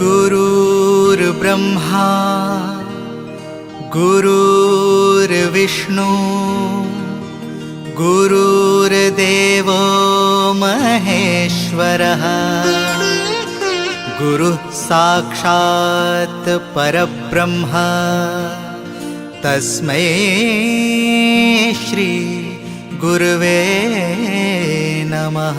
गुरुर्ब्रह्मा गुरुर्विष्णु गुरुर्देवो महेश्वरः। गुरुः साक्षात् परब्रह्म। तस्मै श्री गुरुवे नमः।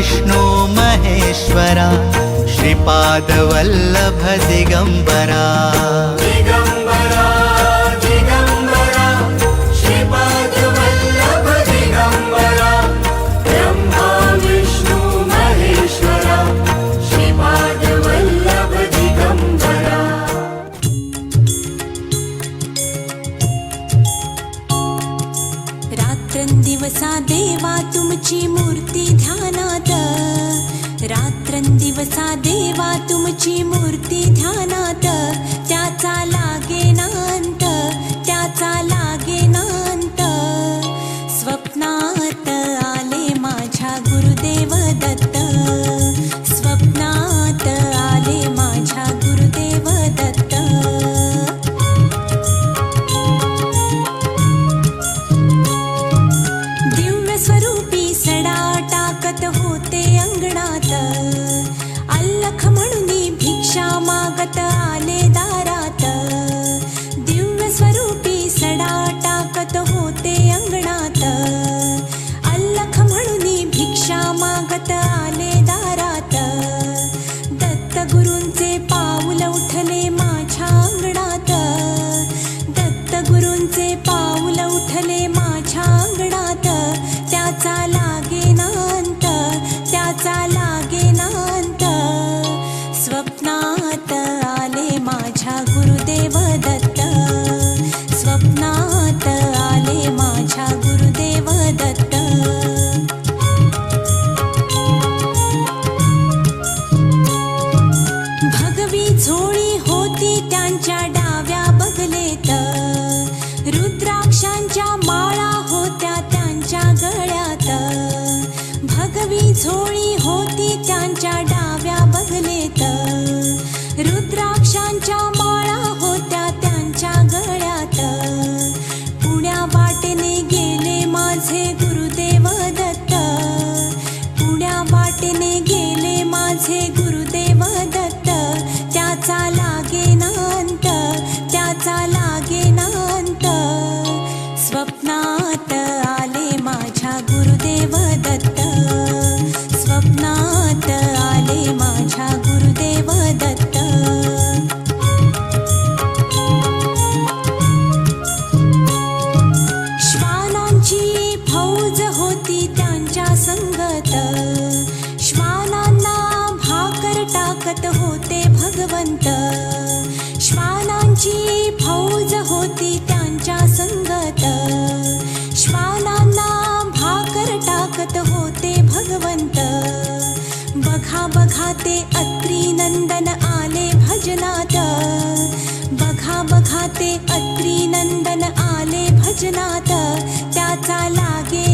विष्णो महेश्वरा श्रीपादवल्लभ दिगम्बरा। दिवसा देवा तुमची मूर्ती ध्यानात ठने म त्याचा लागे नांत स्वप्नात आले माझ्या गुरुदेव दत्त. स्वप्नात आले माझ्या गुरुदेव दत्त. श्वानांची फौज होती त्यांच्या संगत. श्वानांना भाकर टाकत होते भगवंत. आमची फौज होती त्यांच्या संगत. श्वानांना भाकर टाकत होते भगवंत. बघा बघा ते अत्री नंदन आले भजनात. बघा बघा ते अत्री नंदन आले भजनात. त्याचा लागे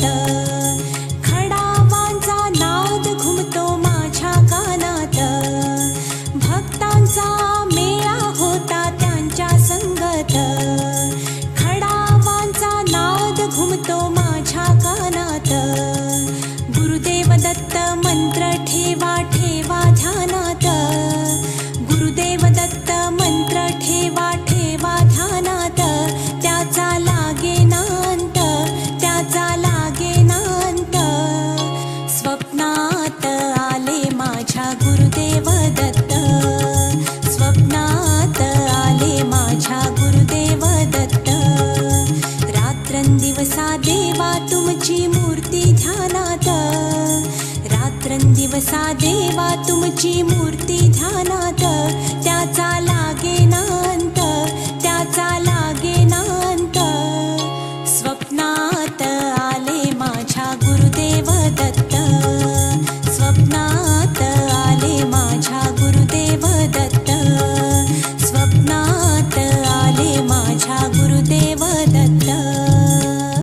Love. जसा देवा तुमची मूर्ती ध्यानात. त्याचा लागे नांत त्याचा लागे नांत. स्वप्नात आले माझ्या गुरुदेव दत्त.